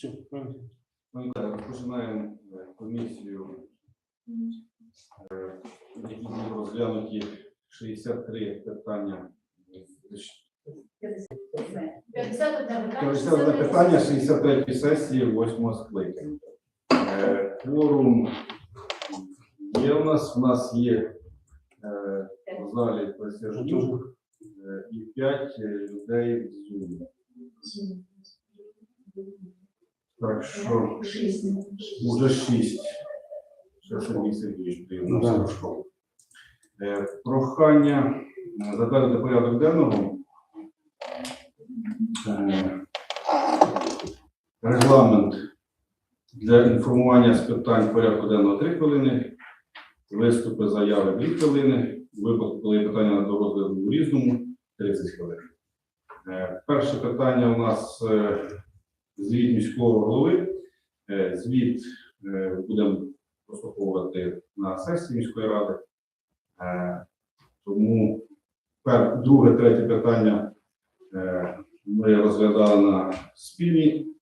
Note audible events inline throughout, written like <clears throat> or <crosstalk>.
Все, правильно. Ми так, розпочинаємо е, комісію, е, в якій були розглянуті 63 питання. 51 51 питання 63 сесії 8 скликання. Е, Форум є у нас, у нас є е, в залі присяжних е, і 5 людей в Zoom. Так що Уже шість. Ще Сергій Сергійович приємно Да. пройшов. Е, Прохання е, затвердити порядок денного. Е, Регламент для інформування з питань порядку денного 3 хвилини, виступи, заяви 2 хвилини, випадку, коли є питання до розгляду у різному 30 хвилин. Е, Перше питання у нас е, звіт міського голови. Е, Звіт е, будемо прослуховувати на сесії міської ради. Е, Тому друге, третє питання ми розглядали на спільній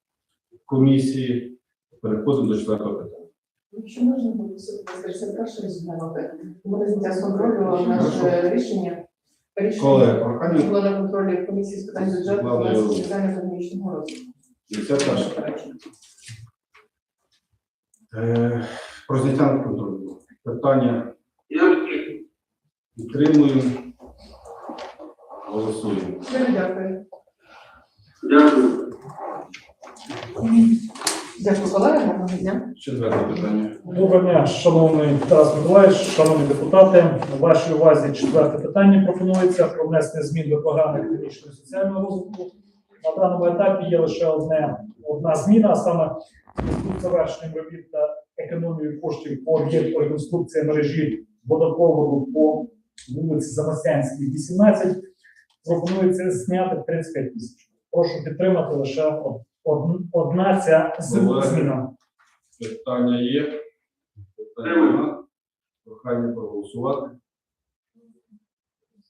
комісії. Переходимо до четвертого питання. Якщо можна було все перше розглянути, буде зняття з контролю наше рішення. Колеги, Рішення прохання було на контролі комісії з питань бюджету та роботи. соціально економічного розвитку. 51. Е, Про зняття на контролю. Питання підтримуємо. Голосуємо. Дуже дякую. Дякую. Дякую, колеги, гарного дня. Четверте питання. Доброго дня, шановний Тарас Миколаївич, шановні депутати. У вашій увазі четверте питання пропонується про внесення змін до програми економічного і соціального розвитку. На даному етапі є лише одне одна зміна, а саме в зв'язку з завершенням робіт та економією коштів по об'єкту реконструкції мережі водопроводу по вулиці Замостянській, 18, пропонується зняти 35 тисяч. Прошу підтримати лише од- од- одна ця зміна. Питання є. Питання. Прохання проголосувати.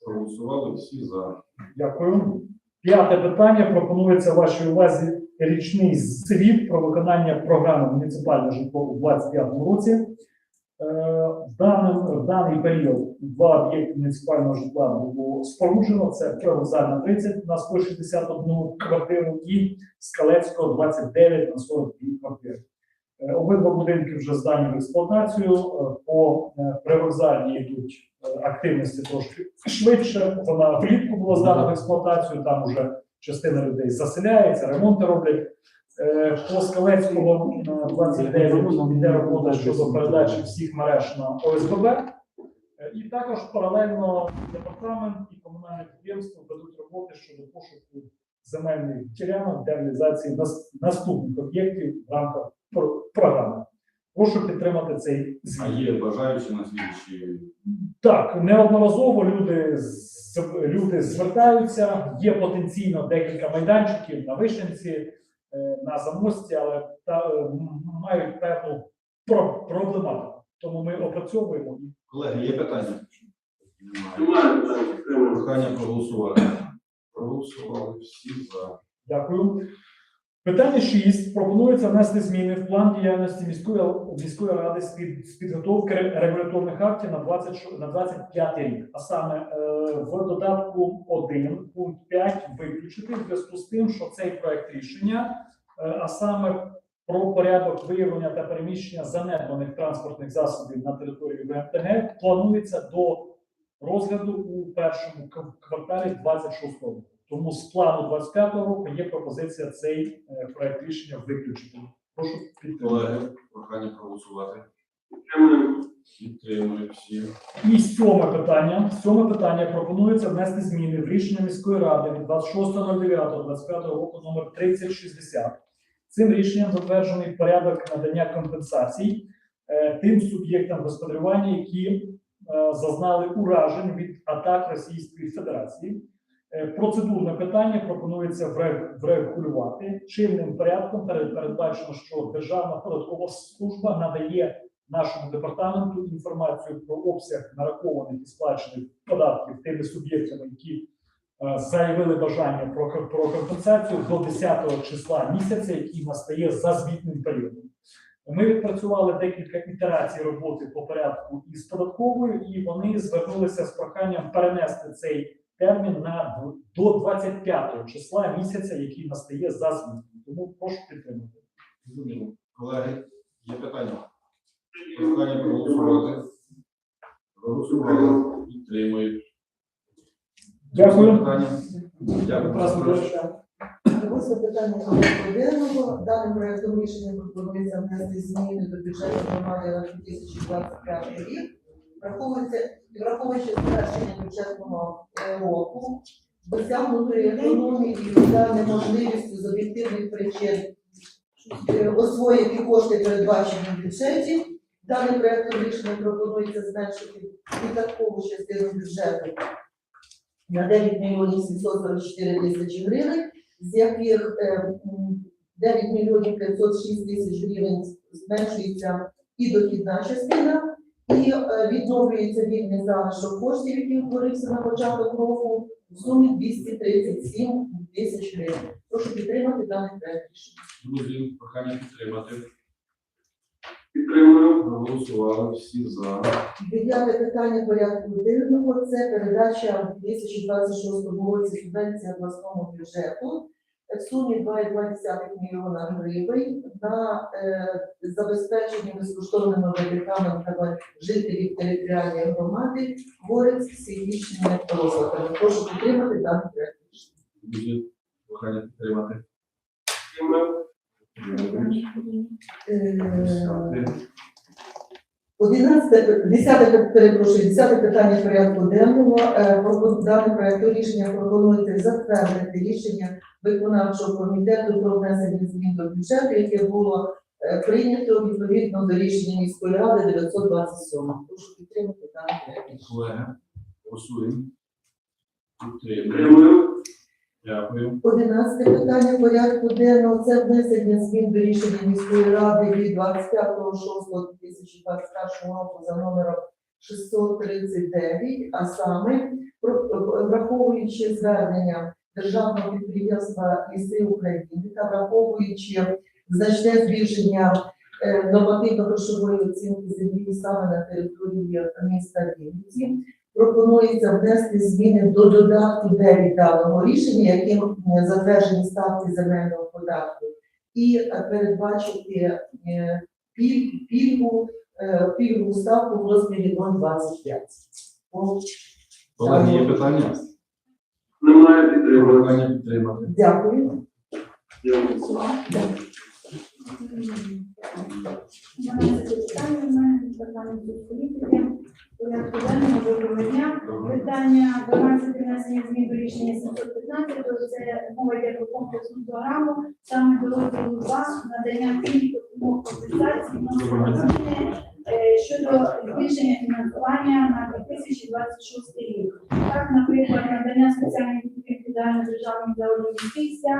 Проголосували всі за. Дякую. П'яте питання пропонується вашій увазі річний звіт про виконання програми муніципальне житло у 2025 році. Е, В, даний, в даний період два об'єкти муніципального житла було споруджено. Це Привокзальна 30 на 161 квартиру і Скалецького 29 на 42 квартири. Е, Обидва будинки вже здані в експлуатацію. Е, По е, привокзальній йдуть активності трошки швидше. Вона влітку була здана в експлуатацію. Там вже частина людей заселяється, ремонти роблять. По Скалецького е, 29 йде робота щодо передачі всіх мереж на ОСББ. І також паралельно департамент і комунальне підприємство ведуть роботи щодо пошуку земельних ділянок для реалізації наступних об'єктів в рамках програми. Прошу підтримати цей А є бажаючі на слідчі. Так, неодноразово люди, з- люди звертаються. Є потенційно декілька майданчиків на Вишенці, е, на Замості, але та, е, мають певну про- проблематику. Тому ми опрацьовуємо Колеги, є питання? Немає. Прохання проголосувати. Проголосували всі за. Дякую. Питання 6. Пропонується внести зміни в план діяльності міської, міської ради з, під, з підготовки регуляторних актів на 20, ш- на 25 рік. А саме е, в додатку 1, пункт 5 виключити в зв'язку з тим, що цей проект рішення, е, а саме про порядок виявлення та переміщення занедбаних транспортних засобів на території ВМТГ планується до розгляду у першому кварталі 26 року. Тому з плану 25 року є пропозиція цей е, проект рішення виключити. Прошу підтримати. Колеги, прохання проголосувати. Підтримують всі. І сьоме питання. Сьоме питання пропонується внести зміни в рішення міської ради від 26.09.25 року номер 3060. Цим рішенням затверджений порядок надання компенсацій е, тим суб'єктам господарювання, які е, зазнали уражень від атак Російської Федерації. Е, Процедурне питання пропонується вре- врегулювати чинним порядком. Перед- Передбачено, що Державна податкова служба надає нашому департаменту інформацію про обсяг нарахованих і сплачених податків тими суб'єктами, які е, заявили бажання про, про компенсацію до 10 числа місяця, який настає за звітним періодом. Ми відпрацювали декілька ітерацій роботи по порядку із податковою, і вони звернулися з проханням перенести цей термін на до 25 числа місяця, який настає за звітом. Тому прошу підтримати. Зрозуміло. Колеги, є питання? Прохання проголосувати. Голосували. Підтримують. Дякую. Питання? Дякую. Прошу. Восьме питання денного. Даним проектом рішення пропонується внести зміни до бюджету громади на 2025 рік. Враховується, враховуючи завершення бюджетного е, року, досягнутої економії та неможливістю з об'єктивних причин е, освоїти кошти, передбачені в бюджеті. Даним проектом рішення пропонується зменшити видаткову частину бюджету на 9 мільйонів 744 тисячі гривень з яких е, 9 мільйонів 506 тисяч гривень зменшується і дохідна частина, і е, відновлюється вільний залишок коштів, який утворився на початок року, в сумі 237 тисяч гривень. Прошу підтримати даний проект рішення. Друзі, прохання підтримати. Підтримую. Проголосували всі за. Дев'яте питання порядку денного це передача у 2026 році субвенції обласному бюджету в сумі 2,2 мільйона гривень на е, забезпечення безкоштовними медикаментами жителів територіальної громади хворих з психічними розладами. Прошу підтримати даний проект. Друзі, прохання підтримати. Е, 11, 10, перепрошую, 10 питання порядку денного. Е, про Дане проекту рішення пропонується затвердити рішення виконавчого комітету про внесення змін до бюджету, яке було е, прийнято відповідно до рішення міської ради 927. Прошу підтримати дане проект. Колеги, голосуємо. Підтримуємо. Дякую. 11 питання порядку денного це внесення змін до рішення міської ради від 25.06.2021 року за номером 639, а саме враховуючи звернення державного підприємства «Ліси України та враховуючи значне збільшення е, нормативно-грошової оцінки землі саме на території міста Вінниці, пропонується внести зміни до додатку 9 даного рішення, яким е, затверджені ставки земельного податку, і е, передбачити пільгу, е, пільгову ставку в розмірі 0,25. О, Колеги, є питання? Немає підтримання. Дякую. Дякую. Питання в мене від департаменту політики. Порядку денного доброго дня. Питання 12 внесення змін до рішення 715, то це мова йде про комплексну програму, саме до розділу 2, надання пільг допомог компенсації щодо збільшення фінансування на 2026 рік. Так, наприклад, надання спеціальних індивідуальних державних заробітних місця,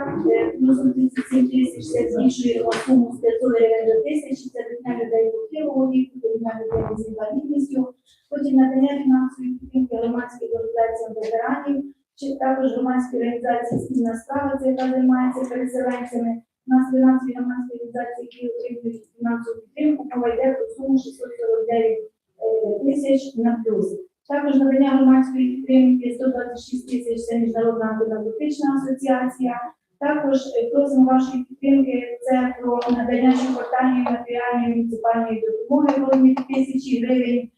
плюс 37 тисяч, це збільшує суму з 500 гривень до 1000, це для людей похилого віку, для людей з інвалідністю. Потім надання фінансової підтримки громадським організаціям ветеранів, чи також громадські організації спільна справа, це яка займається переселенцями. У нас фінансові громадські організації, які отримують фінансову підтримку, мова йде про суму 649 е, тисяч на плюс. Також надання громадської підтримки 126 тисяч це міжнародна антинаркотична асоціація. Також е, просимо вашої підтримки це про надання щоквартальної матеріальної муніципальної допомоги в розмірі тисячі гривень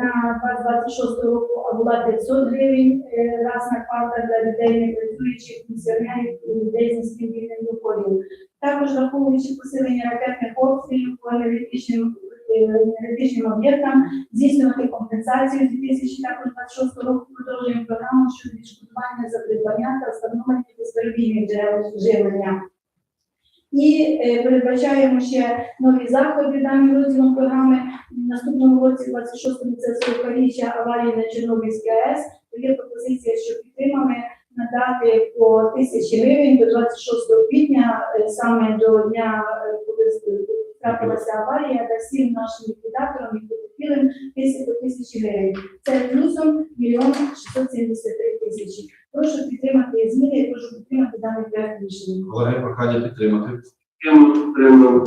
на 2026 року, а була 500 гривень е, раз на квартал для людей не працюючих пенсіонерів людей з низьким рівнем доходів. Також враховуючи посилення ракетних обстрілів по енергетичним е, енергетичним об'єктам, здійснювати компенсацію з 2026 року продовжуємо програму щодо відшкодування за придбання та встановлення безперебійних джерел живлення. І е, передбачаємо ще нові заходи даним розділом програми. В наступному році, 26-му, це 40-річчя аварії на Чорнобильській АЕС. То є пропозиція, що підтримами надати по тисячі гривень до 26 квітня, е, саме до дня, е, коли трапилася аварія, та всім нашим ліквідаторам і потерпілим тисячі по тисячі гривень. Це плюсом мільйон 673 тисячі. Прошу підтримати зміни, і прошу підтримати даний проект рішення. Колеги, прохання підтримати. Дякую.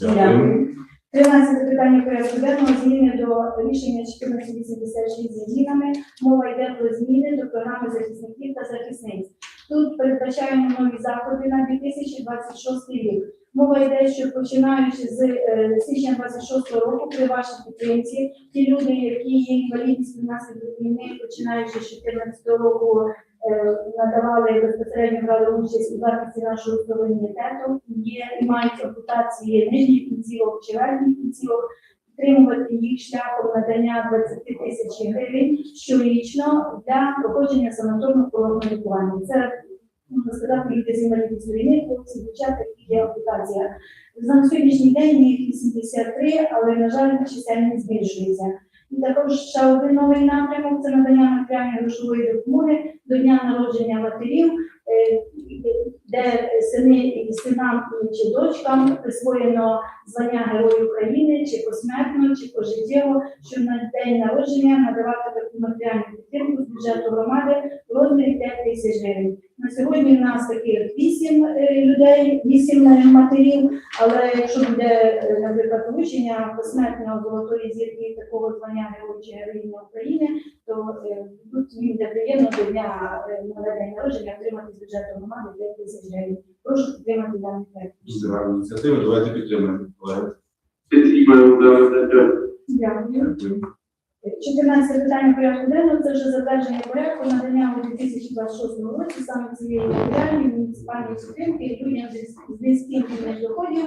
Дякую. 13 питання порядку денного зміни до рішення 1486 зі змінами. Мова йде про зміни до програми захисників та захисниць. Тут передбачаємо нові заходи на 2026 рік. Мова йде, що починаючи з е, січня 26 року при вашій підтримці, ті люди, які є інвалідністю внаслідок війни, починаючи з 14 року, е, надавали безпосередньо брали участь у захисті нашого суверенітету, є і мають ампутації нижніх кінцівок чи верхніх кінцівок, підтримувати їх шляхом надання 20 тисяч гривень щорічно для проходження санаторно-курортного лікування. Це можна сказати, люди з інвалідністю війни, дівчата, які є ампутація. На сьогоднішній день їх 83, але, на жаль, чисельність збільшується. І також ще один новий напрямок це надання матеріальної грошової допомоги до дня народження матерів, е, де сини синам чи дочкам присвоєно звання Герой України, чи посмертно, чи пожиттєво, щоб на день народження надавати таку матеріальну підтримку з бюджету громади в розмірі 5 тисяч гривень. На сьогодні в нас таких 8 людей, 8 матерів, але якщо буде, е, наприклад, вручення посмертного золотої зірки такого звання Героїня України, то е, тут їм буде приємно до дня е, на день народження отримати з бюджету громади 5 тисяч гривень. Прошу підтримати даний проект. Дуже гарна ініціатива. Давайте підтримаємо. Дякую. Дякую. Дякую. 14 питання порядку денного це вже затвердження порядку надання у 2026 році саме цієї матеріальної муніципальної підтримки людям з- низьким рівнем доходів,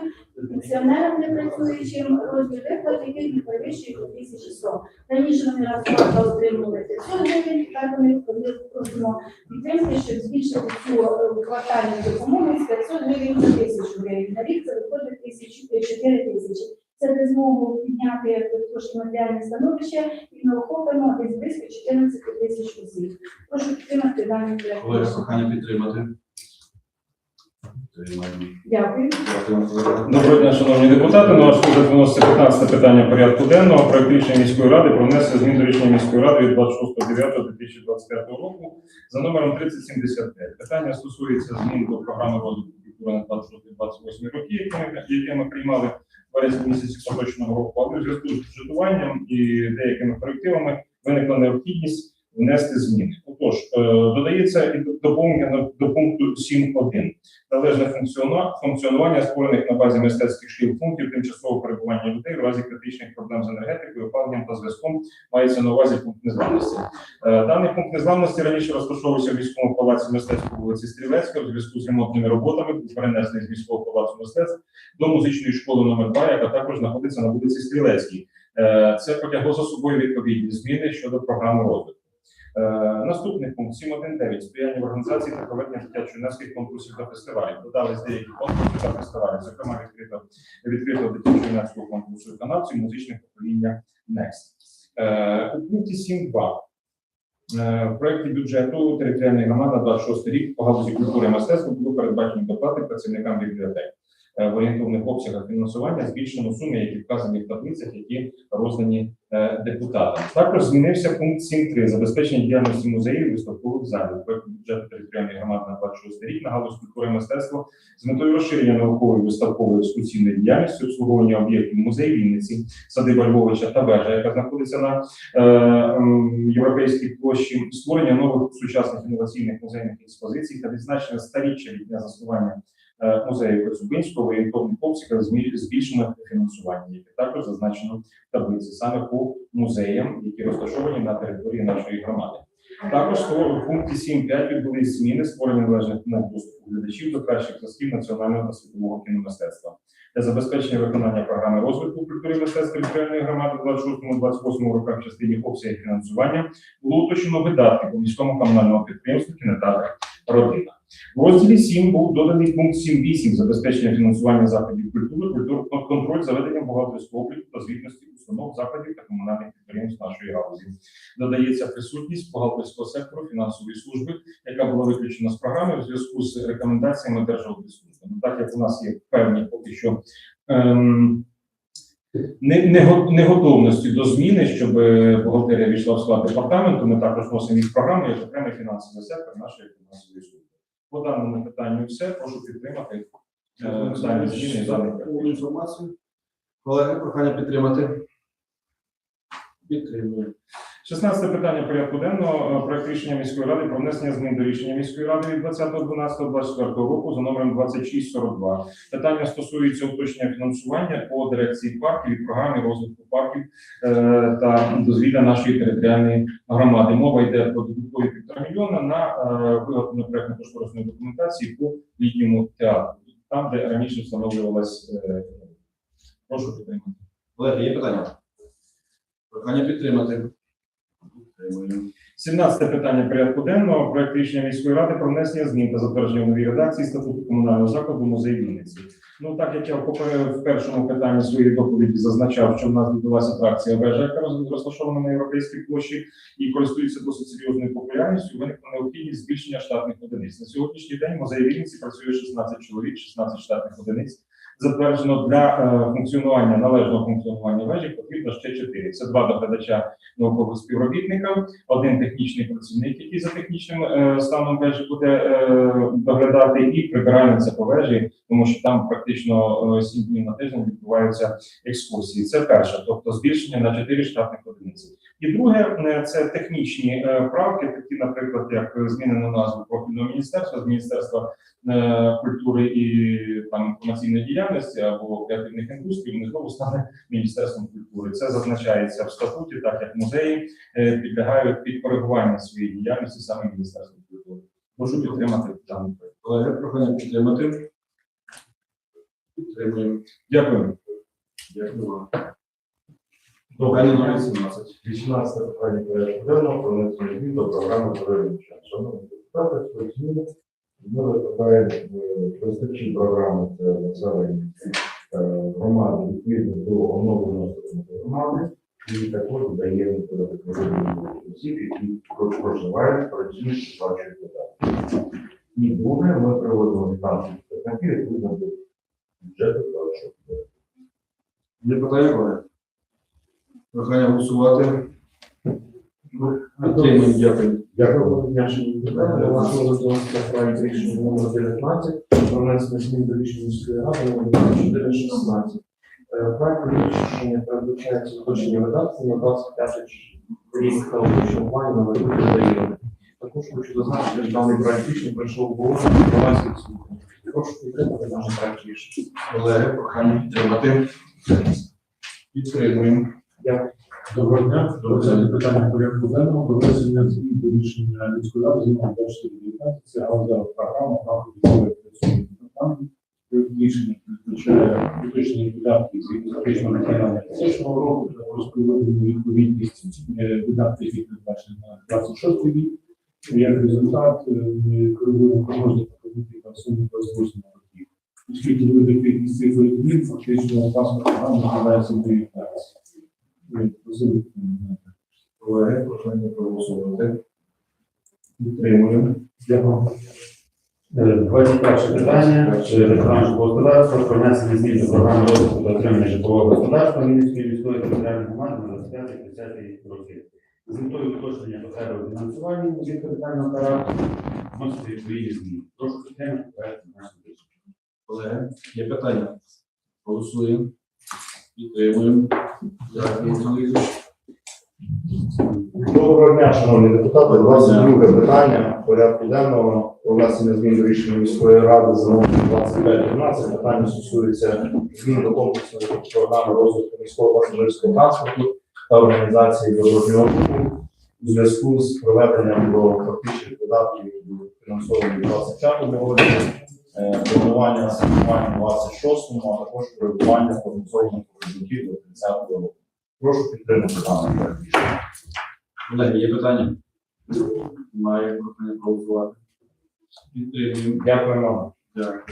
пенсіонерам непрацюючим, розмір виплат, яких не перевищує 1100. Раніше вони раз два отримували 500 гривень, так вони просимо підтримки, щоб збільшити цю е, квартальну допомогу з 500 гривень на 1000 гривень. На рік це виходить 4 тисячі. Це дасть змогу підняти трошки матеріальне становище і ми охопимо десь близько 14 тисяч осіб. Прошу підтримати даний проект. Колеги, прохання підтримати. Дякую. Доброго дня, шановні депутати. На ваш розгляд виноситься 15 питання порядку денного. Проект рішення міської ради про внесення змін до рішення міської ради від 26.09.2025 року за номером 3075. Питання стосується змін до програми розвитку культури на 26-28 роки, які ми, які ми приймали в березні місяці поточного року. Але у зв'язку з бюджетуванням і деякими корективами виникла необхідність внести зміни. Отож, е, додається і доповнення до пункту 7.1 належне функціонування створених на базі мистецьких шкіл пунктів тимчасового перебування людей в разі критичних проблем з енергетикою, опаленням та зв'язком мається на увазі пункт незламності. Е, Даний пункт незламності раніше розташовувався в військовому палаці мистецтва вулиці Стрілецька в зв'язку з ремонтними роботами, був перенесений з військового палацу мистецтв до музичної школи номер 2 яка також знаходиться на вулиці Стрілецькій. Е, Це потягло за собою відповідні зміни щодо програми розвитку. Е, Наступний пункт 7.1.9. Сприяння в організації та проведення дитячо-юнацьких конкурсів та фестивалів. Додались деякі конкурси та фестивалі, зокрема відкрито відкрито дитячо-юнацького конкурсу виконавців музичних покоління Next. Е, У пункті 7.2. Е, В проєкті бюджету територіальної громади на 26 рік по галузі культури і мистецтва було передбачені доплати працівникам бібліотек. Е, В орієнтовних обсягах фінансування збільшено суми, які вказані в таблицях, які роздані е, депутатам. Також змінився пункт 7.3 забезпечення діяльності музеїв виставкових залів. Проект бюджету територіальної громади на 26 рік на галузь культури і мистецтва з метою розширення наукової виставкової екскурсійної діяльності, обслуговування об'єктів музею Вінниці, садиба Львовича та вежа, яка знаходиться на е, м, європейській площі, створення нових сучасних інноваційних музейних експозицій та відзначення старіччя від дня заснування е, музею Коцюбинського в орієнтовних обсягах збільшено фінансування, яке також зазначено в таблиці саме по музеям, які розташовані на території нашої громади. Також в пункті 7.5 відбулись зміни створення належних умов доступу глядачів до кращих зразків національного та світового кіномистецтва. Для забезпечення виконання програми розвитку культури мистецтва територіальної громади в 26-28 роках в частині обсягів фінансування було уточнено видатки по міському комунальному підприємству кінотеатр Родина. В розділі 7 був доданий пункт 7.8 забезпечення фінансування заходів культури, культур, контроль за веденням бухгалтерського обліку та звітності установ закладів та комунальних підприємств нашої галузі. Додається присутність бухгалтерського сектору фінансової служби, яка була виключена з програми в зв'язку з рекомендаціями Держаудитслужби. Ну, так як у нас є певні поки що ем, не- не неготовності до зміни, щоб е, бухгалтерія війшла в склад департаменту. Ми також вносимо їх в програму як окремий фінансовий сектор нашої фінансової служби. По даному питанню все. Прошу підтримати е, дані зміни і даний інформацію. Колеги, прохання підтримати. Підтримую. 16 питання порядку денного. Е, Проект рішення міської ради про внесення змін до рішення міської ради від 20.12.24 року за номером 2642. Питання стосується уточнення фінансування по дирекції парків і програмі розвитку парків е, та дозвілля нашої територіальної громади. Мова йде про додаткові півтора мільйона на е, виготовлення проектно-кошторисної документації по літньому театру, там, де раніше встановлювалась. Прошу підтримати. Колеги, є питання? Прохання підтримати. Підтримую. 17 питання порядку денного. Проект рішення міської ради про внесення змін та затвердження в редакції статуту комунального закладу музей Вінниці. Ну так як я в першому питанні своєї доповіді зазначав, що в нас відбулася атракція вежа, яка роз- розташована на європейській площі і користується досить серйозною популярністю. Виникла необхідність збільшення штатних одиниць. На сьогоднішній день в музеї Вінниці працює 16 чоловік, 16 штатних одиниць. Затверджено для е, функціонування належного функціонування вежі потрібно ще 4. Це два доглядача наукових співробітника, один технічний працівник, який за технічним е, станом вежі буде е, доглядати, і прибиральниця по вежі, тому що там практично сім днів на тиждень відбуваються екскурсії. Це перше, тобто збільшення на 4 штатних одиниці. І друге, е, це технічні е, правки, такі, наприклад, як змінено назву профільного міністерства з міністерства е, культури і там інформаційної діяльності або креативних індустрій, вони знову стане міністерством культури. Це зазначається в статуті, так як музеї підлягають під коригування своєї діяльності саме міністерством культури. Можу підтримати даний проект. Колеги, прохання підтримати. Підтримуємо. Дякую. Дякую вам. Прохання номер 17. 18 питання порядку денного про внесення змін до програми перелічення. Шановні депутати, свої зміни ми розглядаємо е, перспективні програми це населення громади відповідно до оновленого громади. І також даємо податкові осіб, які проживають, працюють, сплачують податки. І друге, ми проводимо фінансові показники відповідно до бюджету. Є питання, колеги? Прохання голосувати. Дякую. Дякую, Дякую. питання. Вашого розгляду проект рішення номер 19 про внесення змін до рішення міської ради номер 2416. Е, Проект рішення передбачається уточнення видатків на 25 рік та уточнення на майбутнє України. Також хочу що даний. Доброго дня. Розгляд питання порядку денного про внесення змін до рішення міської ради зі мною 2419. Це галузева програма рамках військової працівної департаменту. Рішення передбачає уточнення видатків згідно фактичного виконання поточного року, також приводимо відповідність е, видатків, які передбачені на 26 рік. Як результат, е, ми коригуємо кожного показники на суму 28 років. Оскільки великий цифри змін, фактично паспорт програми називається інтернетація. Колеги, прохання проголосувати. Підтримуємо. Дякую. 21 питання. Це Державне про внесення змін до програми розвитку та отримання житлового господарства Вінницької міської територіальної громади на 25-30 роки. З метою уточнення потреби в фінансуванні музею територіального апарату вносити відповідні зміни. Прошу підтримати проект нашого рішення. Колеги, є питання? Голосуємо. Підтримуємо. Дякую, Олександр Ігорович. Доброго дня, шановні депутати. 22 питання порядку денного про внесення змін до рішення міської ради за номером 2512. Питання стосується змін до комплексної програми розвитку міського пасажирського транспорту та організації дорожнього руху у зв'язку з проведенням до фактичних видатків у фінансованні 25 е, планування на саме 26-му, а також коригування фінансованих показників до 30-го року. Прошу підтримати даний проект рішення. Колеги, є питання? Немає прохання проголосувати. Підтримуємо. Дякуємо. Дякую.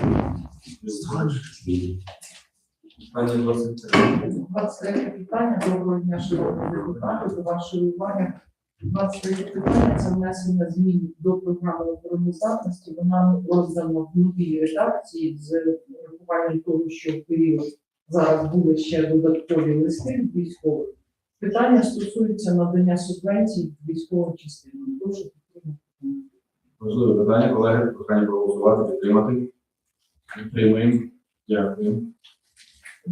Питання 23. 23 питання. Доброго дня, шановні депутати. До вашої уваги. 23 питання це внесення змін до програми обороноздатності. Вона роздана в новій редакції з урахуванням того, що в період зараз були ще додаткові листи від військових. Питання стосується надання субвенцій військовим частинам. Прошу підтримати. Можливе питання, колеги, прохання проголосувати, підтримати. Підтримуємо. Дякую.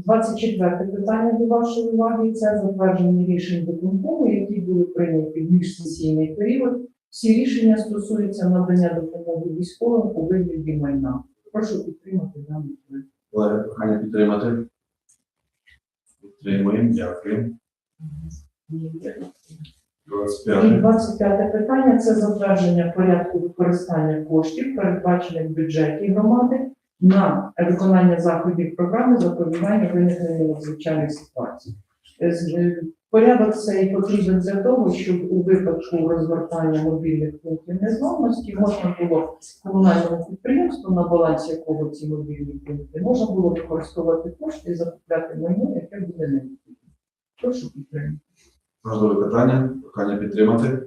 24 питання до вашої уваги це затвердження рішень виконкому, які були прийняті в міжсесійний період. Всі рішення стосуються надання допомоги військовим у вигляді майна. Прошу підтримати даний проект. Колеги, прохання підтримати. Підтримуємо. Дякую. І 25. 25 питання це затвердження порядку використання коштів, передбачених в бюджеті громади на виконання заходів програми запобігання виникнення надзвичайних ситуацій. Е, е, Порядок цей потрібен для того, щоб у випадку розгортання мобільних пунктів незламності можна було комунальному підприємству, на балансі якого ці мобільні пункти, можна було використовувати кошти і закупляти майно, яке буде необхідне. Прошу підтримати. Можливе питання, прохання підтримати.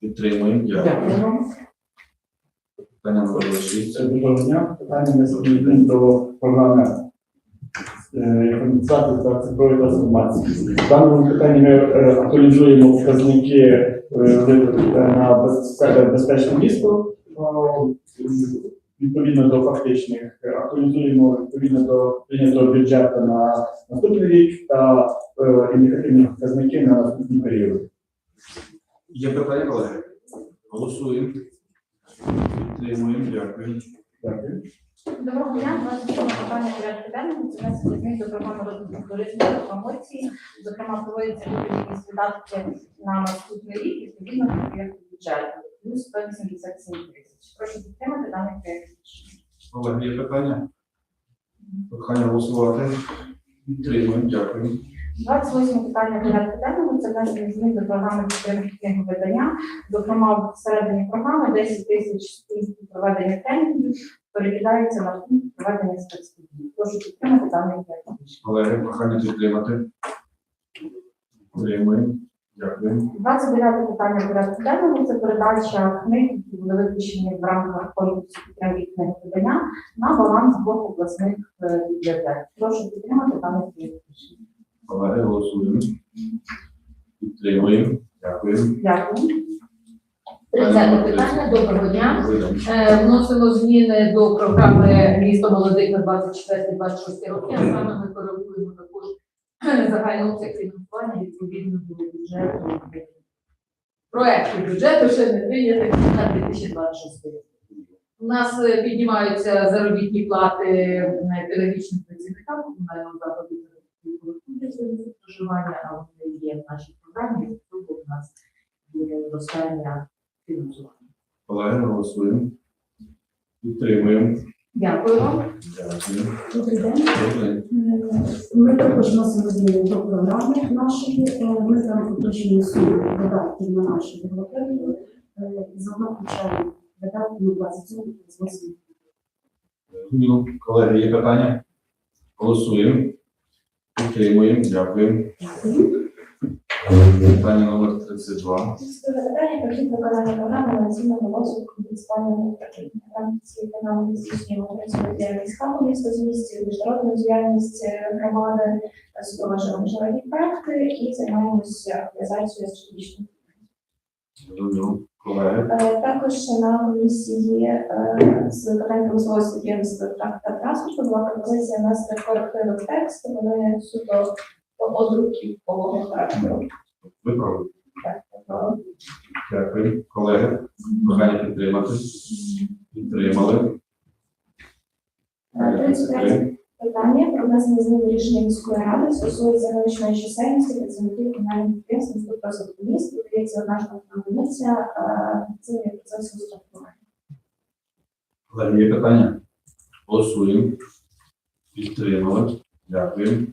Підтримуємо. Дякую. Дякую вам. Питання номер 6. Доброго дня. Питання не змін до програми е, інформатизації та цифрової трансформації. В даному питанні ми е, актуалізуємо показники е, на безпе- безпечне місто е, відповідно до фактичних. Актуалізуємо відповідно до прийнятого бюджету на наступний рік та е, індикативні показники на наступний період. Є питання, колеги? Голосуємо. Підтримуємо. Дякую. Дякую. Доброго дня, 27 питання порядку денному. Це внесення змін до програми розвитку туризму та промоції. Зокрема, проводяться відповідні видатки на наступний рік відповідно до проєкту бюджету. Плюс 187 тисяч. Прошу підтримати даний проєкт. Колеги, є питання? Прохання голосувати. Підтримуємо. Дякую. 28 питання порядку денному це внесення змін до програми підтримки книговидання. Зокрема, всередині програми 10 тисяч проведення тренінгів перекидається на пункт проведення спецподій. Прошу підтримати даний проєкт. Колеги, прохання підтримати. Підтримуємо. Дякую. 29 питання порядку денному це передача книг, які були випущені в рамках конкурсу підтримки книговидання на баланс двох обласних е, бібліотек. Прошу підтримати даний проєкт. рішення. Колеги, голосуємо. Підтримуємо. Дякую. Дякую. 30 питання. Доброго дня. Е, Вносимо зміни до програми місто молодих на 24-26 роки. А саме ми коригуємо також загальний обсяг фінансування відповідно до бюджету. Проекту бюджету ще не прийнятий на 2026 рік. У нас е, піднімаються заробітні плати е, педагогічним працівникам комунального закладу за проживання, а вони є в нашій програмі, тому у нас є зростання фінансування. Колеги, голосуємо. Підтримуємо. Дякую вам. Дякую. Добрий день. Добрий. Ми також вносимо зміни до програми нашої. Е, Ми там уточнюємо суму видатків на нашу бухгалтерію. Е, Заодно включаємо видатки на 27 28. Ну, колеги, є питання? Голосуємо. Підтримуємо. Дякую. Питання номер 32. Питання похід виконання програми національного розвитку муніципальної України. Там ці програми здійснюємо працює діяльність хабу міста з місті, міжнародну діяльність е, громади, супроводжуємо міжнародні проекти і займаємося актуалізацією стратегічних. Зрозуміло. Колеги, Е, Також на комісії е, з питань промисловості підприємства та транспорту була пропозиція внести корективний текст. Вони суто одрукового характеру. Дякую. Колеги, прохання підтримати. Підтримали. е, 33 питання про внесення змін до рішення міської ради стосується граничної чисельності працівників комунальних підприємств інститут розвитку міст. Подається одна штатна одиниця цивільний процес устаткування. Колеги, є питання? Голосуємо. Підтримали. Дякую.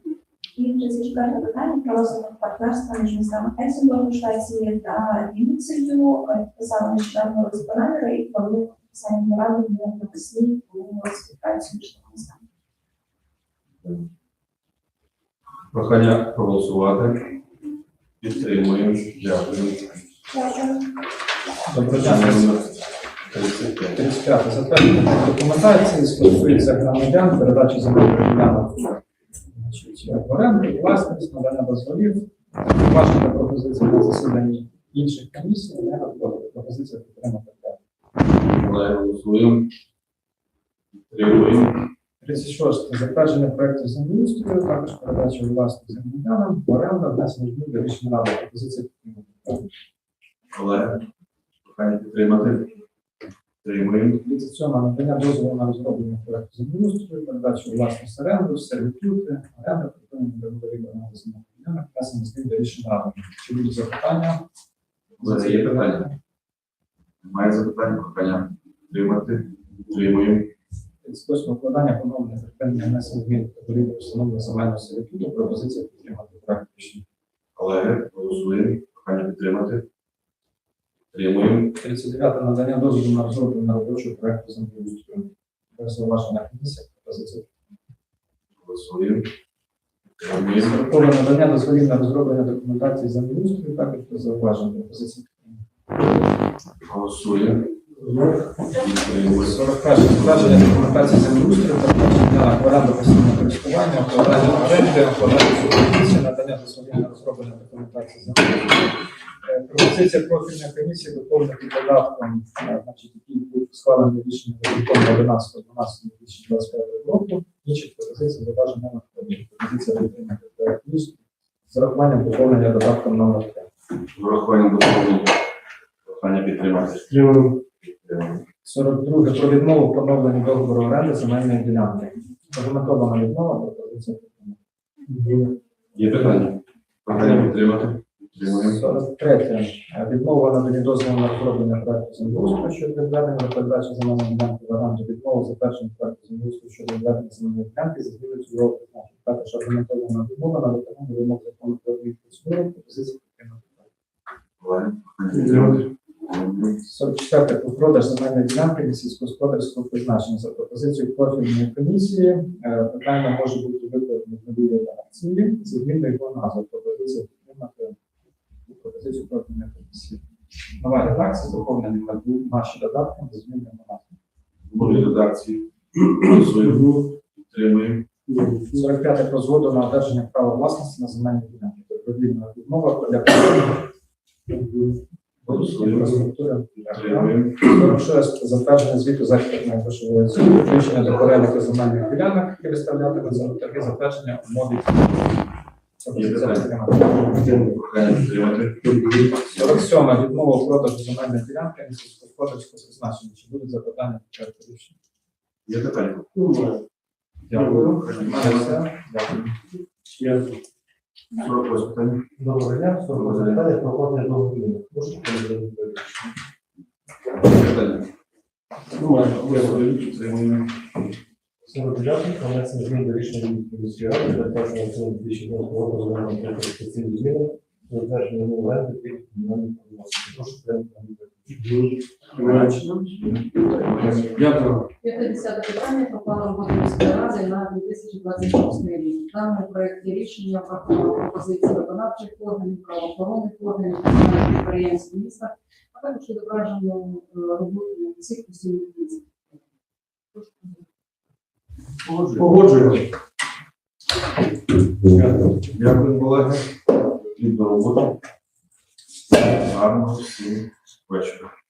І 34 питання про розвиток партнерства між містами Хельсінбургу, Швеції та Німецею. Підписали нещодавно розпорядки і планують підписання ради на навесні у співпрацю між містами. Прохання проголосувати. Підтримуємо. Дякую. Дякую. Питання номер 35. 35. Затвердження документації стосується громадян, передачі земельних ділянок в оренду, власність, надання дозволів. Ваша пропозиція на засіданні інших комісій, не надходить. Пропозиція підтримати. Голосуємо. Підтримуємо. 36. Затвердження проєктів землеустрою, також передача власних землянам, оренда, внесення змін до рішення ради. Пропозиція підтримати. Колеги, прохання підтримати. Підтримуємо. 37. Надання дозволу на розроблення проєкту землеустрою, передачу власність оренду, сервітути, оренда, припинення договорів оренди земельних ділянок, внесення змін до рішення ради. Чи будуть запитання? Колеги, є питання? Немає запитань, прохання підтримати. Підтримуємо. 38. Вкладання поновлення припинення внесення змін договорів встановлення земельного сервітуту. Пропозиція підтримати проєкт рішення. Колеги, голосуємо. Прохання підтримати. Підтримуємо. 39. Надання дозволу на розроблення робочого проєкту землеустрою. Без зауваження комісія. Пропозиція Голосуємо. Протоколи надання дозволів на розроблення документації землеустрою, також без зауважень пропозиції. Голосуємо. Підтримуємо. 41. Затвердження документації землеустрою, передбачення оренду постійного користування, укладання оренди, укладання субвенції, надання дозволів на розроблення документації землеустрою. Пропозиція профільної комісії доповнити додатком, е, значить, який був схвалений рішення виконкому 11.12.2025 року. Інших пропозицій зауважень не надходить. Пропозиція підтримати проект рішення з урахуванням доповнення додатком номер 3. З урахуванням доповнення. Прохання підтримати. Підтримуємо. 42. Про відмову поновлення договору оренди земельної ділянки. Аргументована відмова, пропозиція підтримана. Є питання? Прохання підтримати. Підтримуємо. 43. Відмова надані дозволу на розроблення проекту землеустрою щодо відведення та передачі земельної ділянки в оренду. Відмова затвердження проекту землеустрою щодо відведення земельної ділянки за зміною цільового призначення. Також аргументована відмова на виконання вимог закону про адмінпроцедуру. Пропозиція підтримана. Колеги, прохання підтримати. Підтримуємо. 44. Про продаж земельної ділянки сільськогосподарського призначення за пропозицією профільної комісії. е, Питання може бути викладено в новій редакції зі зміною його назви. Пропозиція підтримати пропозицію профільної комісії. Нова редакція доповнена наші додатки зі зміною назви. Будуть редакції. <clears throat> Голосуємо. Підтримуємо. 45. Про згоду на одержання права власності на земельні ділянки. Добровільна відмова для Підтримуємо. 46. Затвердження звіту за експертної грошової включення до переліку земельних ділянок, які виставлятимуться на торги затвердження умов. Є питання? Прохання 47. Відмова продажу земельної ділянки на сільськогосподарського призначення. Чи будуть запитання по проекту рішення? Є питання? Дякую. Дякую. 48 питання. Доброго дня. Доброго питання про оформлення договорів. Можете передати? Питання? Голосуємо. Підтримуємо. 49. Про внесення змін до рішення міської ради за першого оцінку 2020 року за номером 337 зміни. Затвердження нового оренди тих комунальних повноважень. Прошу прийняти. Дякую. 50 питання про план роботи міської ради на 2026 рік. В даному проєкті рішення враховано пропозиції виконавчих органів, правоохоронних органів, підприємств міста, а також відображено е, роботу всіх постійних місць. Погоджуємо. Дякую, колеги. Плідна робота. Гарного всім вечора.